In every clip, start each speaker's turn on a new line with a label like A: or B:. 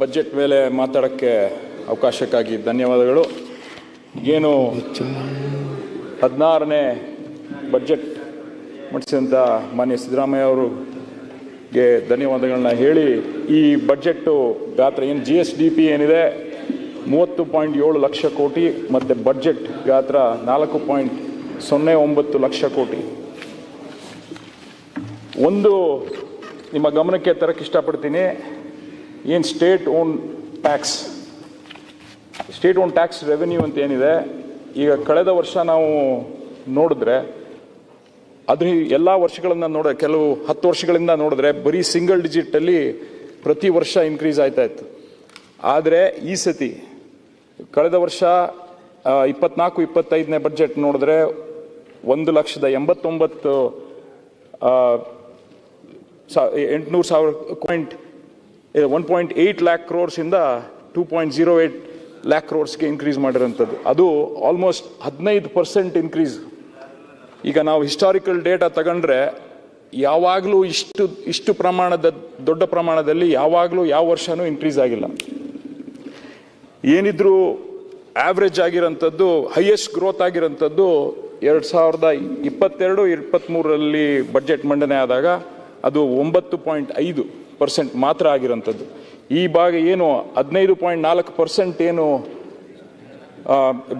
A: Budget ಮೇಲೆ ಮಾತಾಡೋಕ್ಕೆ ಅವಕಾಶಕ್ಕಾಗಿ ಧನ್ಯವಾದಗಳು. ಏನು ಹದಿನಾರನೇ ಬಜೆಟ್ ಮಂಡಿಸಿದಂಥ ಮಾನ್ಯ ಸಿದ್ದರಾಮಯ್ಯ ಅವರಿಗೆ ಧನ್ಯವಾದಗಳನ್ನ ಹೇಳಿ, ಈ ಬಜೆಟ್ಟು ಗಾತ್ರ ಏನು ಜಿ ಎಸ್ ಡಿ ಪಿ ಏನಿದೆ, ಮೂವತ್ತು ಪಾಯಿಂಟ್ ಏಳು ಲಕ್ಷ ಕೋಟಿ, ಮತ್ತು ಬಜೆಟ್ ಗಾತ್ರ ನಾಲ್ಕು ಪಾಯಿಂಟ್ ಸೊನ್ನೆ ಒಂಬತ್ತು ಲಕ್ಷ ಕೋಟಿ. ಒಂದು, ನಿಮ್ಮ ಗಮನಕ್ಕೆ ತರಕ್ಕೆ ಇಷ್ಟಪಡ್ತೀನಿ. ಏನು state own tax state own tax revenue ಅಂತ ಏನಿದೆ, ಈಗ ಕಳೆದ ವರ್ಷ ನಾವು ನೋಡಿದ್ರೆ, ಅದ್ರ ಎಲ್ಲ ವರ್ಷಗಳನ್ನು ನೋಡ, ಕೆಲವು ಹತ್ತು ವರ್ಷಗಳಿಂದ ನೋಡಿದ್ರೆ ಬರೀ ಸಿಂಗಲ್ ಡಿಜಿಟಲ್ಲಿ ಪ್ರತಿ ವರ್ಷ ಇನ್ಕ್ರೀಸ್ ಆಯ್ತಾ ಇತ್ತು. ಆದರೆ ಈ ಸತಿ, ಕಳೆದ ವರ್ಷ ಇಪ್ಪತ್ನಾಲ್ಕು, ಇಪ್ಪತ್ತೈದನೇ ಬಜೆಟ್ ನೋಡಿದ್ರೆ ಒಂದು ಲಕ್ಷದ ಎಂಬತ್ತೊಂಬತ್ತು ಸಾ- ಎಂಟುನೂರು ಸಾವಿರ point one point eight lakh ಕ್ರೋರ್ಸಿಂದ two point zero eight lakh ಕ್ರೋರ್ಸ್ಗೆ increase ಮಾಡಿರೋಂಥದ್ದು ಅದು ಆಲ್ಮೋಸ್ಟ್ ಹದಿನೈದು ಪರ್ಸೆಂಟ್ ಇನ್ಕ್ರೀಸ್ ಈಗ ನಾವು ಹಿಸ್ಟಾರಿಕಲ್ ಡೇಟಾ ತಗೊಂಡ್ರೆ ಯಾವಾಗಲೂ ಇಷ್ಟು ಇಷ್ಟು ಪ್ರಮಾಣದ, ದೊಡ್ಡ ಪ್ರಮಾಣದಲ್ಲಿ ಯಾವಾಗಲೂ ಯಾವ ವರ್ಷನೂ ಇನ್ಕ್ರೀಸ್ ಆಗಿಲ್ಲ. ಏನಿದ್ರೂ ಆವ್ರೇಜ್ ಆಗಿರೋಂಥದ್ದು ಹೈಯೆಸ್ಟ್ ಗ್ರೋತ್ ಆಗಿರೋಂಥದ್ದು ಎರಡು ಸಾವಿರದ ಇಪ್ಪತ್ತೆರಡು ಇಪ್ಪತ್ತ್ಮೂರರಲ್ಲಿ ಬಡ್ಜೆಟ್ ಮಂಡನೆ ಆದಾಗ ಅದು ಒಂಬತ್ತು ಪಾಯಿಂಟ್ ಐದು. ಪರ್ಸೆಂಟ್ ಮಾತ್ರ ಆಗಿರೋಂಥದ್ದು. ಈ ಭಾಗ ಏನು ಹದಿನೈದು ಪಾಯಿಂಟ್ ನಾಲ್ಕು ಪರ್ಸೆಂಟ್ ಏನು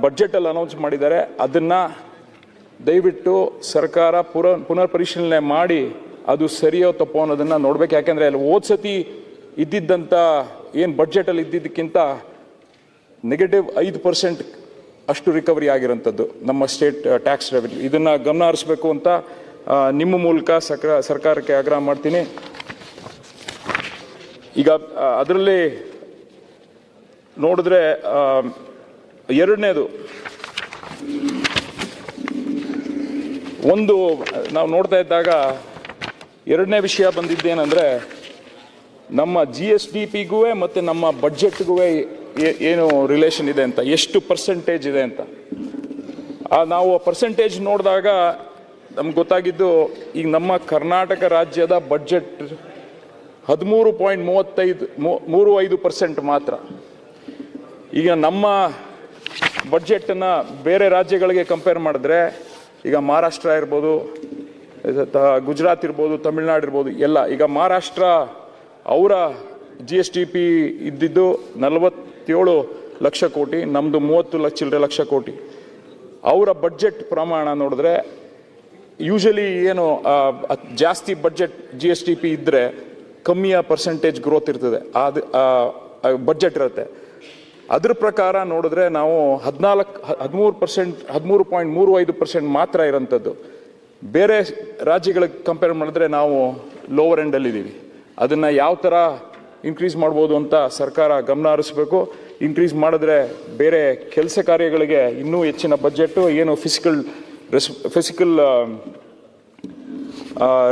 A: ಬಡ್ಜೆಟಲ್ಲಿ ಅನೌನ್ಸ್ ಮಾಡಿದ್ದಾರೆ. ಅದನ್ನು ದಯವಿಟ್ಟು ಸರ್ಕಾರ ಪುರ ಪುನರ್ ಪರಿಶೀಲನೆ ಮಾಡಿ ಅದು ಸರಿಯೋ ತಪ್ಪೋ ಅನ್ನೋದನ್ನು ನೋಡ್ಬೇಕು. ಯಾಕೆಂದರೆ ಅಲ್ಲಿ ಹೋದ ಸತಿ ಇದ್ದಿದ್ದಂಥ ಏನು ಬಡ್ಜೆಟಲ್ಲಿ ಇದ್ದಿದ್ದಕ್ಕಿಂತ ನೆಗೆಟಿವ್ ಐದು ಪರ್ಸೆಂಟ್ ಅಷ್ಟು ರಿಕವರಿ ಆಗಿರೋಂಥದ್ದು ನಮ್ಮ ಸ್ಟೇಟ್ ಟ್ಯಾಕ್ಸ್ ರೆವೆನ್ಯೂ ಇದನ್ನು ಗಮನ ಹರಿಸ್ಬೇಕು ಅಂತ ನಿಮ್ಮ ಮೂಲಕ ಸರ್ಕಾರಕ್ಕೆ ಆಗ್ರಹ ಮಾಡ್ತೀನಿ. ಈಗ ಅದರಲ್ಲಿ ನೋಡಿದ್ರೆ ಎರಡನೇದು. ಒಂದು, ನಾವು ನೋಡ್ತಾ ಇದ್ದಾಗ ಎರಡನೇ ವಿಷಯ ಬಂದಿದ್ದೇನೆಂದರೆ, ನಮ್ಮ ಜಿ ಎಸ್ ಡಿ ಪಿಗೂ ಮತ್ತು ನಮ್ಮ ಬಡ್ಜೆಟ್ಗೂ ಏನು ರಿಲೇಷನ್ ಇದೆ ಅಂತ, ಎಷ್ಟು ಪರ್ಸೆಂಟೇಜ್ ಇದೆ ಅಂತ. ಆ, ನಾವು ಪರ್ಸೆಂಟೇಜ್ ನೋಡಿದಾಗ ನಮ್ಗೆ ಗೊತ್ತಾಗಿದ್ದು, ಈಗ ನಮ್ಮ ಕರ್ನಾಟಕ ರಾಜ್ಯದ ಬಡ್ಜೆಟ್ ಹದಿಮೂರು ಪಾಯಿಂಟ್ ಮೂವತ್ತೈದು ಮೂರು ಐದು ಪರ್ಸೆಂಟ್ ಮಾತ್ರ. ಈಗ ನಮ್ಮ ಬಡ್ಜೆಟನ್ನು ಬೇರೆ ರಾಜ್ಯಗಳಿಗೆ ಕಂಪೇರ್ ಮಾಡಿದ್ರೆ, ಈಗ ಮಹಾರಾಷ್ಟ್ರ ಇರ್ಬೋದು ಗುಜರಾತ್ ಇರ್ಬೋದು, ತಮಿಳ್ನಾಡು ಇರ್ಬೋದು, ಎಲ್ಲ. ಈಗ ಮಹಾರಾಷ್ಟ್ರ ಅವರ ಜಿ ಎಸ್ ಟಿ ಪಿ ಇದ್ದಿದ್ದು ನಲವತ್ತೇಳು ಲಕ್ಷ ಕೋಟಿ ನಮ್ಮದು ಮೂವತ್ತು ಲಕ್ಷ ಚಿಲ್ಲರೆ ಲಕ್ಷ ಕೋಟಿ. ಅವರ ಬಡ್ಜೆಟ್ ಪ್ರಮಾಣ ನೋಡಿದ್ರೆ, ಯೂಶಲಿ ಏನು ಜಾಸ್ತಿ budget G S T P ಇದ್ದರೆ ಕಮ್ಮಿಯ ಪರ್ಸೆಂಟೇಜ್ ಗ್ರೋತ್ ಇರ್ತದೆ. ಅದು ಬಡ್ಜೆಟ್ ಇರುತ್ತೆ. ಅದ್ರ ಪ್ರಕಾರ ನೋಡಿದ್ರೆ ನಾವು ಹದಿನಾಲ್ಕು, ಹದಿಮೂರು ಪರ್ಸೆಂಟ್ ಹದಿಮೂರು ಪಾಯಿಂಟ್ ಮೂರು ಐದು ಪರ್ಸೆಂಟ್ ಮಾತ್ರ ಇರೋಂಥದ್ದು. ಬೇರೆ ರಾಜ್ಯಗಳಿಗೆ ಕಂಪೇರ್ ಮಾಡಿದ್ರೆ ನಾವು ಲೋವರ್ ಎಂಡಲ್ಲಿದ್ದೀವಿ ಅದನ್ನು ಯಾವ ಥರ ಇನ್ಕ್ರೀಸ್ ಮಾಡ್ಬೋದು ಅಂತ ಸರ್ಕಾರ ಗಮನ ಹರಿಸ್ಬೇಕು. ಇನ್ಕ್ರೀಸ್ ಮಾಡಿದ್ರೆ ಬೇರೆ ಕೆಲಸ ಕಾರ್ಯಗಳಿಗೆ ಇನ್ನೂ ಹೆಚ್ಚಿನ ಬಜೆಟ್ಟು ಏನು ಫಿಸಿಕಲ್ ರೆಸ್ ಫಿಸಿಕಲ್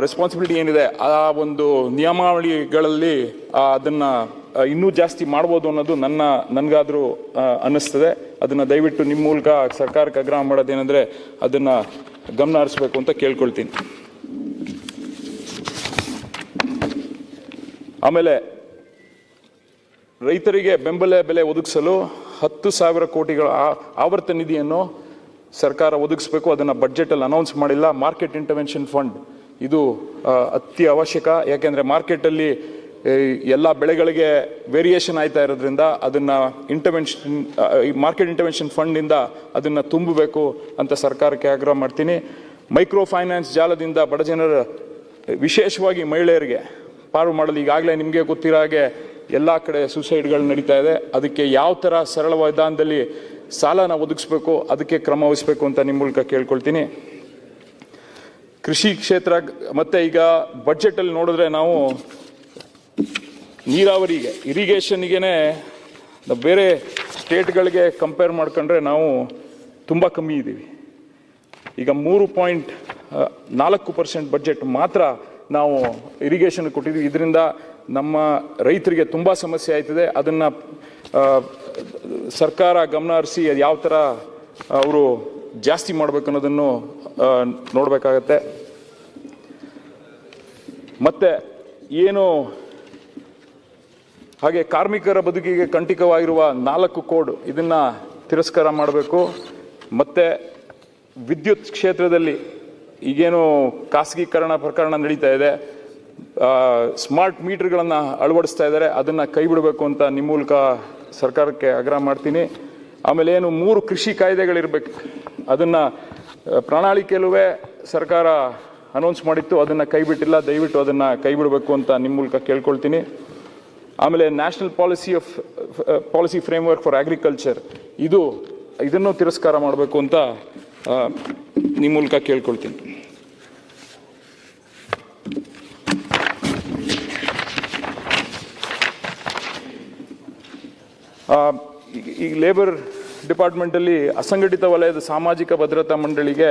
A: ರೆಸ್ಪಾನ್ಸಿಬಿಲಿಟಿ ಏನಿದೆ, ಆ ಒಂದು ನಿಯಮಾವಳಿಗಳಲ್ಲಿ ಅದನ್ನು ಇನ್ನೂ ಜಾಸ್ತಿ ಮಾಡ್ಬೋದು ಅನ್ನೋದು ನನ್ನ, ನನಗಾದರೂ ಅನ್ನಿಸ್ತದೆ. ಅದನ್ನು ದಯವಿಟ್ಟು ನಿಮ್ಮ ಮೂಲಕ ಸರ್ಕಾರಕ್ಕೆ ಆಗ್ರಹ ಮಾಡೋದೇನೆಂದರೆ ಅದನ್ನು ಗಮನ ಹರಿಸ್ಬೇಕು ಅಂತ ಕೇಳ್ಕೊಳ್ತೀನಿ. ಆಮೇಲೆ, ರೈತರಿಗೆ ಬೆಂಬಲ ಬೆಲೆ ಒದಗಿಸಲು ಹತ್ತು ಸಾವಿರ ಕೋಟಿಗಳ ಆವರ್ತ ನಿಧಿಯನ್ನು ಸರ್ಕಾರ ಒದಗಿಸಬೇಕು. ಅದನ್ನು ಬಡ್ಜೆಟಲ್ಲಿ ಅನೌನ್ಸ್ ಮಾಡಿಲ್ಲ. ಮಾರ್ಕೆಟ್ ಇಂಟರ್ವೆನ್ಷನ್ ಫಂಡ್ ಇದು ಅತಿ ಅವಶ್ಯಕ ಯಾಕೆಂದರೆ ಮಾರ್ಕೆಟಲ್ಲಿ ಎಲ್ಲ ಬೆಳೆಗಳಿಗೆ ವೇರಿಯೇಷನ್ ಆಯ್ತಾ ಇರೋದ್ರಿಂದ ಅದನ್ನು ಇಂಟರ್ವೆನ್ಷನ್ ಮಾರ್ಕೆಟ್ ಇಂಟರ್ವೆನ್ಷನ್ ಫಂಡಿಂದ ಅದನ್ನು ತುಂಬಬೇಕು ಅಂತ ಸರ್ಕಾರಕ್ಕೆ ಆಗ್ರಹ ಮಾಡ್ತೀನಿ. ಮೈಕ್ರೋ ಫೈನಾನ್ಸ್ ಜಾಲದಿಂದ ಬಡ ಜನರ, ವಿಶೇಷವಾಗಿ ಮಹಿಳೆಯರಿಗೆ ಪಾರು ಮಾಡಲು ಈಗಾಗಲೇ ನಿಮಗೆ ಗೊತ್ತಿರೋ ಹಾಗೆ ಎಲ್ಲ ಕಡೆ ಸುಸೈಡ್ಗಳು ನಡೀತಾ ಇದೆ. ಅದಕ್ಕೆ ಯಾವ ಥರ ಸರಳ ವಿಧಾನದಲ್ಲಿ ಸಾಲನ ಒದಗಿಸ್ಬೇಕು, ಅದಕ್ಕೆ ಕ್ರಮ ವಹಿಸ್ಬೇಕು ಅಂತ ನಿಮ್ಮ ಮೂಲಕ ಕೇಳ್ಕೊಳ್ತೀನಿ. ಕೃಷಿ ಕ್ಷೇತ್ರ ಮತ್ತೆ ಈಗ ಬಡ್ಜೆಟಲ್ಲಿ ನೋಡಿದ್ರೆ ನಾವು ನೀರಾವರಿಗೆ ಇರಿಗೇಷನ್ಗೆ ಬೇರೆ ಸ್ಟೇಟ್ಗಳಿಗೆ ಕಂಪೇರ್ ಮಾಡ್ಕೊಂಡ್ರೆ ನಾವು ತುಂಬ ಕಮ್ಮಿ ಇದ್ದೀವಿ ಈಗ ಮೂರು ಪಾಯಿಂಟ್ ನಾಲ್ಕು ಪರ್ಸೆಂಟ್ ಬಜೆಟ್ ಮಾತ್ರ ನಾವು ಇರಿಗೇಷನ್ ಕೊಟ್ಟಿದ್ದೀವಿ ಇದರಿಂದ ನಮ್ಮ ರೈತರಿಗೆ ತುಂಬ ಸಮಸ್ಯೆ ಆಯ್ತದೆ. ಅದನ್ನು ಸರ್ಕಾರ ಗಮನ ಹರಿಸಿ ಯಾವ ಥರ ಅವರು ಜಾಸ್ತಿ ಮಾಡಬೇಕು ಅನ್ನೋದನ್ನು ನೋಡಬೇಕಾಗತ್ತೆ. ಮತ್ತೆ ಏನು ಹಾಗೆ ಕಾರ್ಮಿಕರ ಬದುಕಿಗೆ ಕಂಟಿಕವಾಗಿರುವ ನಾಲ್ಕು ಕೋಡ್ ಇದನ್ನ ತಿರಸ್ಕಾರ ಮಾಡಬೇಕು. ಮತ್ತೆ ವಿದ್ಯುತ್ ಕ್ಷೇತ್ರದಲ್ಲಿ ಈಗೇನು ಖಾಸಗೀಕರಣ ಪ್ರಕರಣ ನಡೀತಾ ಇದೆ. ಸ್ಮಾರ್ಟ್ ಮೀಟರ್ಗಳನ್ನು ಅಳವಡಿಸ್ತಾ ಇದ್ದಾರೆ. ಅದನ್ನು ಕೈ ಬಿಡಬೇಕು ಅಂತ ನಿಮ್ಮ ಮೂಲಕ ಸರ್ಕಾರಕ್ಕೆ ಆಗ್ರಹ ಮಾಡ್ತೀನಿ. ಆಮೇಲೆ ಏನು ಮೂರು ಕೃಷಿ ಕಾಯ್ದೆಗಳಿರ್ಬೇಕು. ಅದನ್ನ ಪ್ರಣಾಳಿಕೆಯಲ್ಲೂ ಸರ್ಕಾರ ಅನೌನ್ಸ್ ಮಾಡಿತ್ತು, ಅದನ್ನು ಕೈಬಿಟ್ಟಿಲ್ಲ, ದಯವಿಟ್ಟು ಅದನ್ನು ಕೈ ಬಿಡಬೇಕು ಅಂತ ನಿಮ್ಮ ಮೂಲಕ ಕೇಳ್ಕೊಳ್ತೀನಿ. ಆಮೇಲೆ national policy of policy framework for agriculture ಇದು, ಇದನ್ನು ತಿರಸ್ಕಾರ ಮಾಡಬೇಕು ಅಂತ ನಿಮ್ಮ ಮೂಲಕ ಕೇಳ್ಕೊಳ್ತೀನಿ. ಈಗ ಲೇಬರ್ ಡಿಪಾರ್ಟ್ಮೆಂಟಲ್ಲಿ ಅಸಂಘಟಿತ ವಲಯದ ಸಾಮಾಜಿಕ ಭದ್ರತಾ ಮಂಡಳಿಗೆ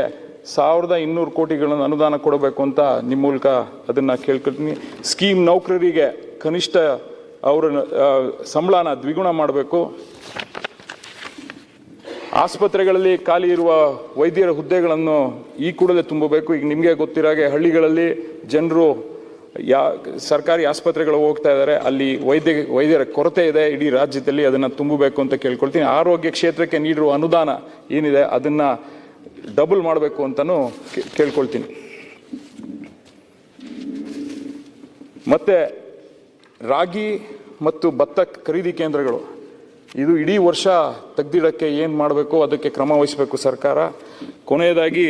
A: ಸಾವಿರದ ಇನ್ನೂರು ಕೋಟಿಗಳನ್ನು ಅನುದಾನ ಕೊಡಬೇಕು ಅಂತ ನಿಮ್ಮ ಮೂಲಕ ಅದನ್ನು ಕೇಳ್ಕೊಳ್ತೀನಿ. ಸ್ಕೀಮ್ ನೌಕರರಿಗೆ ಕನಿಷ್ಠ ಅವರ ಸಂಬಳನ ದ್ವಿಗುಣ ಮಾಡಬೇಕು. ಆಸ್ಪತ್ರೆಗಳಲ್ಲಿ ಖಾಲಿ ಇರುವ ವೈದ್ಯರ ಹುದ್ದೆಗಳನ್ನು ಈ ಕೂಡಲೇ ತುಂಬಬೇಕು. ಈಗ ನಿಮಗೆ ಗೊತ್ತಿರೋ ಹಾಗೆ ಹಳ್ಳಿಗಳಲ್ಲಿ ಜನರು ಯಾ, ಸರ್ಕಾರಿ ಆಸ್ಪತ್ರೆಗಳು ಹೋಗ್ತಾ ಇದ್ದಾರೆ ಅಲ್ಲಿ ವೈದ್ಯ ವೈದ್ಯರ ಕೊರತೆ ಇದೆ, ಇಡೀ ರಾಜ್ಯದಲ್ಲಿ ಅದನ್ನು ತುಂಬಬೇಕು ಅಂತ ಕೇಳ್ಕೊಳ್ತೀನಿ. ಆರೋಗ್ಯ ಕ್ಷೇತ್ರಕ್ಕೆ ನೀಡಿರುವ ಅನುದಾನ ಏನಿದೆ, ಅದನ್ನು ಡಬಲ್ ಮಾಡಬೇಕು ಅಂತಲೂ ಕೇಳ್ಕೊಳ್ತೀನಿ. ಮತ್ತೆ ರಾಗಿ ಮತ್ತು ಭತ್ತ ಖರೀದಿ ಕೇಂದ್ರಗಳು. ಇದು ಇಡೀ ವರ್ಷ ತೆಗ್ದಿಡೋಕ್ಕೆ ಏನು ಮಾಡಬೇಕು, ಅದಕ್ಕೆ ಕ್ರಮ ವಹಿಸಬೇಕು ಸರ್ಕಾರ. ಕೊನೆಯದಾಗಿ,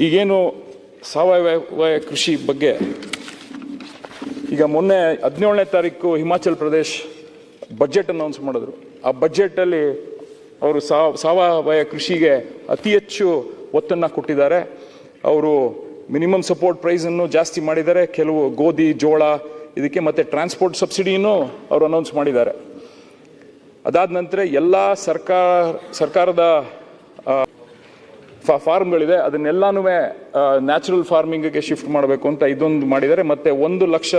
A: ಈಗೇನು ಸಾವಯವ ಕೃಷಿ ಬಗ್ಗೆ ಈಗ ಮೊನ್ನೆ ಹದಿನೇಳನೇ ತಾರೀಕು ಹಿಮಾಚಲ್ ಪ್ರದೇಶ್ ಬಜೆಟ್ ಅನೌನ್ಸ್ ಮಾಡಿದ್ರು. ಆ ಬಜೆಟಲ್ಲಿ ಅವರು ಸಾವ ಸಾವಯವ ಕೃಷಿಗೆ ಅತಿ ಹೆಚ್ಚು ಒತ್ತನ್ನು ಕೊಟ್ಟಿದ್ದಾರೆ. ಅವರು ಮಿನಿಮಮ್ ಸಪೋರ್ಟ್ ಪ್ರೈಸನ್ನು ಜಾಸ್ತಿ ಮಾಡಿದ್ದಾರೆ. ಕೆಲವು ಗೋಧಿ, ಜೋಳ, ಇದಕ್ಕೆ ಮತ್ತು ಟ್ರಾನ್ಸ್ಪೋರ್ಟ್ ಸಬ್ಸಿಡಿಯನ್ನು ಅವರು ಅನೌನ್ಸ್ ಮಾಡಿದ್ದಾರೆ. ಅದಾದ ನಂತರ ಎಲ್ಲ ಸರ್ಕಾರ, ಸರ್ಕಾರದ ಫಾರ್ಮ್ಗಳಿದೆ ಅದನ್ನೆಲ್ಲಾನು ನ್ಯಾಚುರಲ್ ಫಾರ್ಮಿಂಗ್ಗೆ ಶಿಫ್ಟ್ ಮಾಡಬೇಕು ಅಂತ ಇದೊಂದು ಮಾಡಿದ್ದಾರೆ. ಮತ್ತು ಒಂದು ಲಕ್ಷ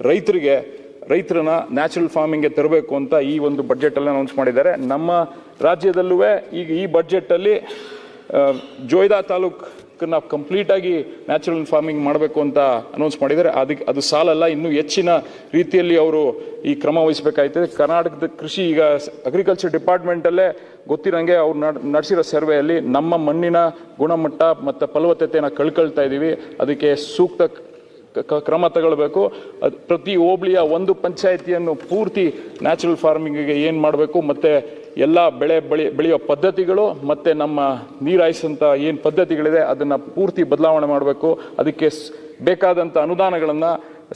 A: ರೈತರಿಗೆ, ರೈತರನ್ನ ನ್ಯಾಚುರಲ್ ಫಾರ್ಮಿಂಗ್ಗೆ ತರಬೇಕು ಅಂತ ಈ ಒಂದು ಬಡ್ಜೆಟಲ್ಲಿ ಅನೌನ್ಸ್ ಮಾಡಿದ್ದಾರೆ. ನಮ್ಮ ರಾಜ್ಯದಲ್ಲೂ ಈಗ ಈ ಬಡ್ಜೆಟಲ್ಲಿ ಜೋಯ್ದಾ ತಾಲೂಕನ್ನ ಕಂಪ್ಲೀಟ್ ಆಗಿ ನ್ಯಾಚುರಲ್ ಫಾರ್ಮಿಂಗ್ ಮಾಡಬೇಕು ಅಂತ ಅನೌನ್ಸ್ ಮಾಡಿದರೆ ಅದಕ್ಕೆ, ಅದು ಸಾಲಲ್ಲ, ಇನ್ನೂ ಹೆಚ್ಚಿನ ರೀತಿಯಲ್ಲಿ ಅವರು ಈ ಕ್ರಮ ವಹಿಸಬೇಕಾಯ್ತದೆ. ಕರ್ನಾಟಕದ ಕೃಷಿ ಈಗ ಅಗ್ರಿಕಲ್ಚರ್ ಡಿಪಾರ್ಟ್ಮೆಂಟಲ್ಲೇ ಗೊತ್ತಿರೋಂಗೆ ಅವ್ರು ನಡೆಸಿರೋ ಸರ್ವೆಯಲ್ಲಿ ನಮ್ಮ ಮಣ್ಣಿನ ಗುಣಮಟ್ಟ ಮತ್ತು ಫಲವತ್ತತೆಯನ್ನು ಕಳ್ಕೊಳ್ತಾ ಇದ್ದೀವಿ. ಅದಕ್ಕೆ ಸೂಕ್ತ ಕ್ರಮ ತಗೊಳ್ಬೇಕು. ಪ್ರತಿ ಹೋಬಳಿಯ ಒಂದು ಪಂಚಾಯಿತಿಯನ್ನು ಪೂರ್ತಿ ನ್ಯಾಚುರಲ್ ಫಾರ್ಮಿಂಗಿಗೆ ಏನು ಮಾಡಬೇಕು, ಮತ್ತು ಎಲ್ಲ ಬೆಳೆ ಬೆಳಿ ಬೆಳೆಯೋ ಪದ್ಧತಿಗಳು ಮತ್ತು ನಮ್ಮ ನೀರಾಯಿಸಿದಂಥ ಏನು ಪದ್ಧತಿಗಳಿದೆ ಅದನ್ನು ಪೂರ್ತಿ ಬದಲಾವಣೆ ಮಾಡಬೇಕು. ಅದಕ್ಕೆ ಬೇಕಾದಂಥ ಅನುದಾನಗಳನ್ನು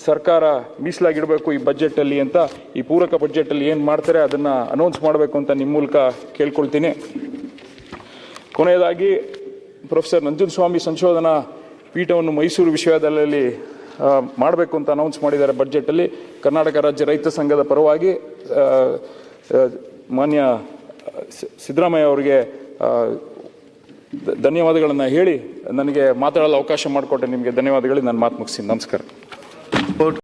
A: ಸರ್ಕಾರ ಮೀಸಲಾಗಿಡಬೇಕು ಈ ಬಜೆಟಲ್ಲಿ ಅಂತ. ಈ ಪೂರಕ ಬಜೆಟಲ್ಲಿ ಏನು ಮಾಡ್ತಾರೆ ಅದನ್ನು ಅನೌನ್ಸ್ ಮಾಡಬೇಕು ಅಂತ ನಿಮ್ಮ ಮೂಲಕ ಕೇಳ್ಕೊಳ್ತೀನಿ. ಕೊನೆಯದಾಗಿ ಪ್ರೊಫೆಸರ್ ನಂಜುನಸ್ವಾಮಿ ಸಂಶೋಧನಾ ಪೀಠವನ್ನು ಮೈಸೂರು ವಿಶ್ವವಿದ್ಯಾಲಯದಲ್ಲಿ ಮಾಡಬೇಕು ಅಂತ ಅನೌನ್ಸ್ ಮಾಡಿದ್ದಾರೆ ಬಜೆಟಲ್ಲಿ. ಕರ್ನಾಟಕ ರಾಜ್ಯ ರೈತ ಸಂಘದ ಪರವಾಗಿ ಮಾನ್ಯ ಸಿದ್ದರಾಮಯ್ಯ ಅವರಿಗೆ ಧನ್ಯವಾದಗಳನ್ನು ಹೇಳಿ ನನಗೆ ಮಾತಾಡಲು ಅವಕಾಶ ಮಾಡಿಕೊಟ್ಟೆ. ನಿಮಗೆ ಧನ್ಯವಾದಗಳು. ನಾನು ಮಾತು ಮುಗಿಸಿ. ನಮಸ್ಕಾರ.